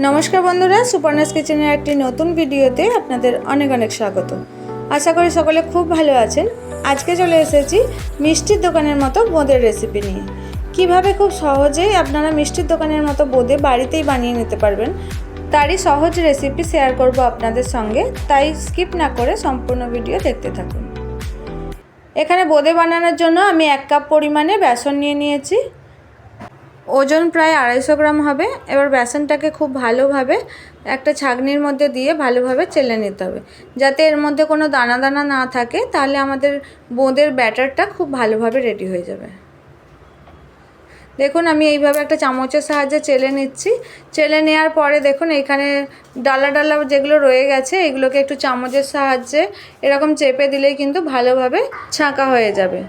নমস্কার বন্ধুরা, সুপর্ণাস কিচেনের একটি নতুন ভিডিওতে আপনাদের অনেক অনেক স্বাগত। আশা করি সকলে খুব ভালো আছেন। আজকে চলে এসেছি মিষ্টির দোকানের মতো বোঁদের রেসিপি নিয়ে। কীভাবে খুব সহজেই আপনারা মিষ্টির দোকানের মতো বোঁদে বাড়িতেই বানিয়ে নিতে পারবেন, তারই সহজ রেসিপি শেয়ার করব আপনাদের সঙ্গে। তাই স্কিপ না করে সম্পূর্ণ ভিডিও দেখতে থাকুন। এখানে বোঁদে বানানোর জন্য আমি এক কাপ পরিমাণে বেসন নিয়ে নিয়েছি। ওজন প্রায় আড়াইশো গ্রাম হবে। এবার বেসনটাকে খুব ভালোভাবে একটা ছাগনির মধ্যে দিয়ে ভালোভাবে চেলে নিতে হবে। যাতে এর মধ্যে কোনো দানা দানা না থাকে, তাহলে আমাদের বোঁদের ব্যাটারটা খুব ভালোভাবে রেডি হয়ে যাবে। দেখুন, আমি এইভাবে একটা চামচের সাহায্যে চেলে নিচ্ছি। চেলে নেওয়ার পরে দেখুন এখানে ডালা ডালা যেগুলো রয়ে গেছে, এগুলোকে একটু চামচের সাহায্যে এরকম চেপে দিলেই কিন্তু ভালোভাবে ছাঁকা হয়ে যাবে।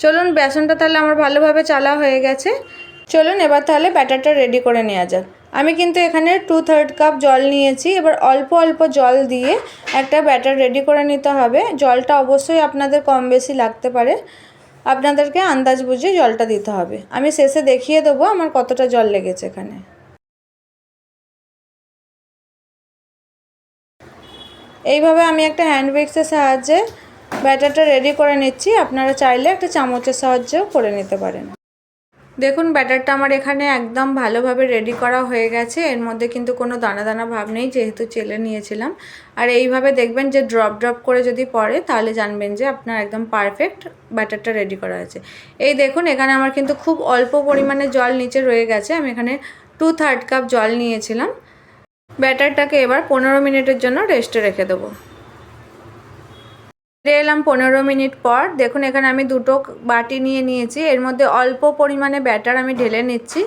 চলুন, বেসনটা তাহলে আমার ভালোভাবে চালা হয়ে গেছে। চলুন এবার তাহলে ব্যাটারটা রেডি করে নেওয়া যাক। আমি কিন্তু এখানে টু থার্ড কাপ জল নিয়েছি, এবার অল্প অল্প জল দিয়ে একটা ব্যাটার রেডি করে নিতে হবে। জলটা অবশ্যই আপনাদের কম বেশি লাগতে পারে। আপনাদেরকে আন্দাজ বুঝে জলটা দিতে হবে। আমি শেষে দেখিয়ে দেবো আমার কতটা জল লেগেছে এখানে। এইভাবে আমি একটা হ্যান্ড উইক্সের সাহায্যে ব্যাটারটা রেডি করে নিচ্ছি। আপনারা চাইলে একটা চামচের সাহায্যেও করে নিতে পারেন। দেখুন, ব্যাটারটা আমার এখানে একদম ভালোভাবে রেডি করা হয়ে গেছে। এর মধ্যে কিন্তু কোনো দানা দানা ভাব নেই, যেহেতু চেলে নিয়েছিলাম। আর এইভাবে দেখবেন যে ড্রপ ড্রপ করে যদি পড়ে, তাহলে জানবেন যে আপনার একদম পারফেক্ট ব্যাটারটা রেডি করা আছে এই দেখুন, এখানে আমার কিন্তু খুব অল্প পরিমাণে জল নিচে রয়ে গেছে। আমি এখানে টু থার্ড কাপ জল নিয়েছিলাম। ব্যাটারটাকে এবার পনেরো মিনিটের জন্য রেস্টে রেখে দেবো। ফিরে এলাম পনেরো মিনিট পর। দেখুন, এখানে আমি দুটো বাটি নিয়ে নিয়েছি। এর মধ্যে অল্প পরিমাণে ব্যাটার আমি ঢেলে নিচ্ছি।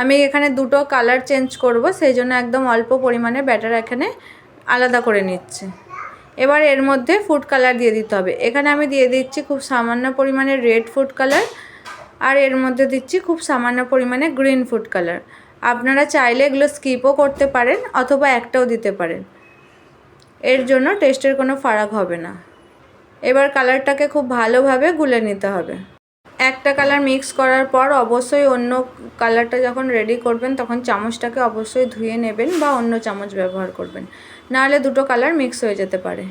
আমি এখানে দুটো কালার চেঞ্জ করব, সেই জন্য একদম অল্প পরিমাণে ব্যাটার এখানে আলাদা করে নিচ্ছি। এবার এর মধ্যে ফুড কালার দিয়ে দিতে হবে। এখানে আমি দিয়ে দিচ্ছি খুব সামান্য পরিমাণে রেড ফুড কালার, আর এর মধ্যে দিচ্ছি খুব সামান্য পরিমাণে গ্রিন ফুড কালার। আপনারা চাইলে এগুলো স্কিপও করতে পারেন, অথবা একটাও দিতে পারেন। এর জন্য টেস্টের কোনো ফারাক হবে না। এবার কালারটাকে খুব ভালোভাবে গুলে নিতে হবে। একটা কালার মিক্স করার পর অবশ্যই অন্য কালারটা যখন রেডি করবেন, তখন চামচটাকে অবশ্যই ধুয়ে নেবেন বা অন্য চামচ ব্যবহার করবেন। নাহলে দুটো কালার মিক্স হয়ে যেতে পারে।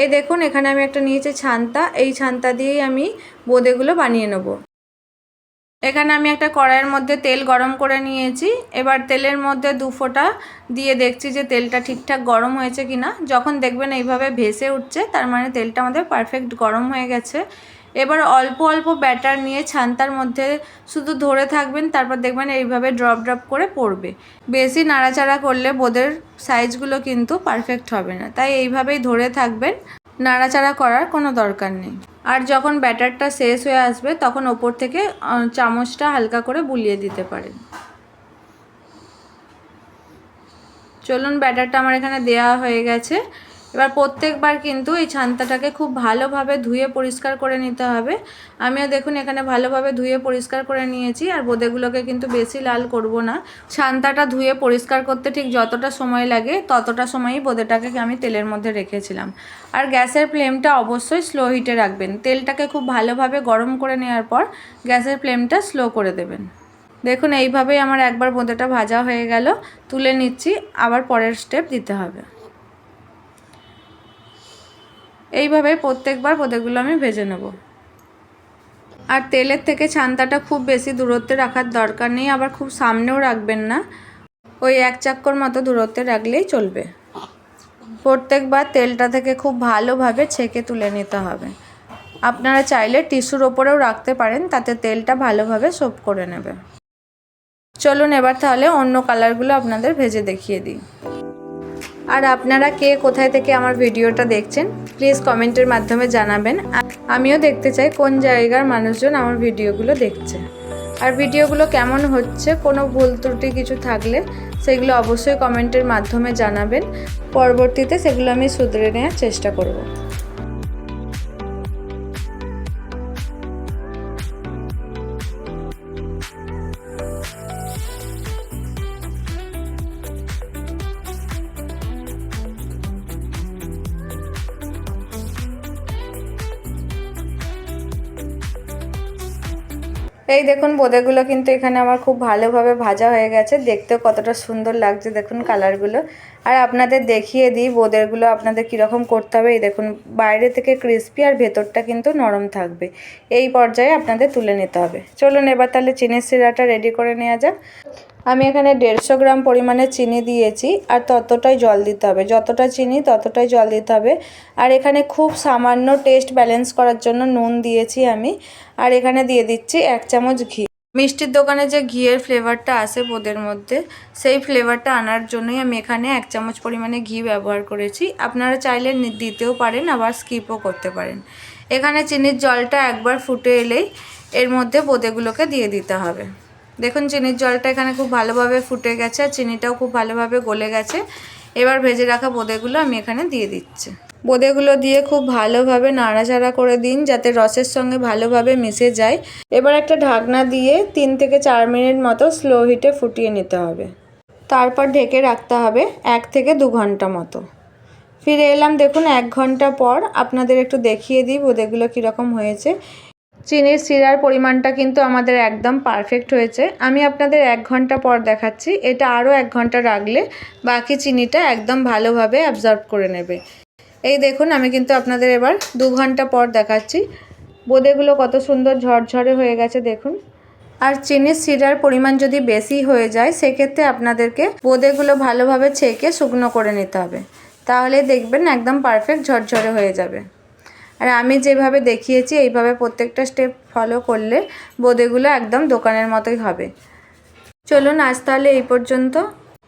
এই দেখুন, এখানে আমি একটা নিয়েছি ছান্তা। এই ছান্তা দিয়েই আমি বোঁদেগুলো বানিয়ে নেব। এখানে আমি একটা কড়াইয়ের মধ্যে তেল গরম করে নিয়েছি। এবার তেলের মধ্যে দু ফোঁটা দিয়ে দেখছি যে তেলটা ঠিকঠাক গরম হয়েছে কি না যখন দেখবেন এইভাবে ভেসে উঠছে, তার মানে তেলটা আমাদের পারফেক্ট গরম হয়ে গেছে। এবার অল্প অল্প ব্যাটার নিয়ে ছান্তার মধ্যে শুধু ধরে থাকবেন, তারপর দেখবেন এইভাবে ড্রপ ড্রপ করে পড়বে। বেশি নাড়াচাড়া করলে বোদের সাইজগুলো কিন্তু পারফেক্ট হবে না। তাই এইভাবেই ধরে থাকবেন। নাড়াচাড়া করার কোনো দরকার নেই। আর যখন ব্যাটারটা শেষ হয়ে আসবে, তখন ওপর থেকে চামচটা হালকা করে বুলিয়ে দিতে পারেন। চলুন, ব্যাটারটা আমার এখানে দেয়া হয়ে গেছে। এবার প্রত্যেকবার কিন্তু এই ছান্তাটাকে খুব ভালোভাবে ধুয়ে পরিষ্কার করে নিতে হবে। আমিও দেখুন এখানে ভালোভাবে ধুয়ে পরিষ্কার করে নিয়েছি আর বোঁদেগুলোকে কিন্তু বেশি লাল করব না। ছান্তাটা ধুয়ে পরিষ্কার করতে ঠিক যতটা সময় লাগে ততটা সময়ই বোঁদেটাকে আমি তেলের মধ্যে রেখেছিলাম। আর গ্যাসের ফ্লেমটা অবশ্যই স্লো হিটে রাখবেন। তেলটাকে খুব ভালোভাবে গরম করে নেওয়ার পর গ্যাসের ফ্লেমটা স্লো করে দেবেন। দেখুন এইভাবেই আমার একবার বোঁদেটা ভাজা হয়ে গেল। তুলে নিচ্ছি, আবার পরের স্টেপ দিতে হবে। এইভাবে প্রত্যেকবার বোঁদেগুলো আমি ভেজে নেব। আর তেলের থেকে ছান্তাটা খুব বেশি দূরত্বে রাখার দরকার নেই, আবার খুব সামনেও রাখবেন না। ওই এক চাক্কর মতো দূরত্বে রাখলেই চলবে। প্রত্যেকবার তেলটা থেকে খুব ভালোভাবে ছেঁকে তুলে নিতে হবে। আপনারা চাইলে টিস্যুর ওপরেও রাখতে পারেন, তাতে তেলটা ভালোভাবে সোপ করে নেবে। চলুন এবার তাহলে অন্য কালারগুলো আপনাদের ভেজে দেখিয়ে দিই। আর আপনারা কে কোথায় থেকে আমার ভিডিওটা দেখছেন প্লিজ কমেন্টের মাধ্যমে জানাবেন। আমিও দেখতে চাই কোন জায়গার মানুষজন আমার ভিডিওগুলো দেখছে। আর ভিডিওগুলো কেমন হচ্ছে, কোনো ভুল ত্রুটি কিছু থাকলে সেগুলো অবশ্যই কমেন্টের মাধ্যমে জানাবেন। পরবর্তীতে সেগুলো আমি শুধরে নেওয়ার চেষ্টা করব। এই দেখুন বোঁদেগুলো কিন্তু এখানে আমার খুব ভালোভাবে ভাজা হয়ে গেছে। দেখতেও কতটা সুন্দর লাগছে। দেখুন কালারগুলো আর আপনাদের দেখিয়ে দিই, বোঁদেরগুলো আপনাদের কীরকম করতে হবে। এই দেখুন, বাইরে থেকে ক্রিস্পি আর ভেতরটা কিন্তু নরম থাকবে। এই পর্যায়ে আপনাদের তুলে নিতে হবে। চলুন এবার তাহলে চিনির সিরাটা রেডি করে নেওয়া যাক। আমি এখানে দেড়শো গ্রাম পরিমাণে চিনি দিয়েছি, আর ততটাই জল দিতে হবে। যতটা চিনি, ততটাই জল দিতে হবে। আর এখানে খুব সামান্য টেস্ট ব্যালেন্স করার জন্য নুন দিয়েছি আমি। আর এখানে দিয়ে দিচ্ছি এক চামচ ঘি। মিষ্টির দোকানে যে ঘিয়ের ফ্লেভারটা আসে বোঁদের মধ্যে, সেই ফ্লেভারটা আনার জন্যই আমি এখানে এক চামচ পরিমাণে ঘি ব্যবহার করেছি। আপনারা চাইলে দিতেও পারেন, আবার স্কিপও করতে পারেন। এখানে চিনির জলটা একবার ফুটে এলেই এর মধ্যে বোঁদেগুলোকে দিয়ে দিতে হবে। দেখুন, চিনির জলটা এখানে খুব ভালোভাবে ফুটে গেছে, আর চিনিটাও খুব ভালোভাবে গলে গেছে। এবার ভেজে রাখা বোঁদেগুলো আমি এখানে দিয়ে দিচ্ছি। বোঁদেগুলো দিয়ে খুব ভালোভাবে নাড়াচাড়া করে দিন যাতে রসের সঙ্গে ভালোভাবে মিশে যায়। এবার একটা ঢাকনা দিয়ে তিন থেকে চার মিনিট মতো স্লো হিটে ফুটিয়ে নিতে হবে। তারপর ঢেকে রাখতে হবে এক থেকে দু ঘণ্টা মতো। ফিরে এলাম দেখুন এক ঘণ্টা পর আপনাদের একটু দেখিয়ে দিই বোঁদেগুলো কীরকম হয়েছে। চিনির শিরার পরিমাণটা কিন্তু আমাদের একদম পারফেক্ট হয়েছে। আমি আপনাদের এক ঘণ্টা পর দেখাচ্ছি। এটা আরও এক ঘণ্টা রাখলে বাকি চিনিটা একদম ভালোভাবে অ্যাবজর্ব করে নেবে। এই দেখুন, আমি কিন্তু আপনাদের এবার দু ঘণ্টা পর দেখাচ্ছি। বোঁদেগুলো কত সুন্দর ঝরঝরে হয়ে গেছে, দেখুন। আর চিনির সিরার পরিমাণ যদি বেশি হয়ে যায়, সেক্ষেত্রে আপনাদেরকে বোঁদেগুলো ভালোভাবে ছেঁকে শুকনো করে নিতে হবে। তাহলে দেখবেন একদম পারফেক্ট ঝরঝরে হয়ে যাবে। আর আমি যেভাবে দেখিয়েছি, এইভাবে প্রত্যেকটা স্টেপ ফলো করলে বোঁদেগুলো একদম দোকানের মতোই হবে। চলুন, আজ তাহলে এই পর্যন্ত।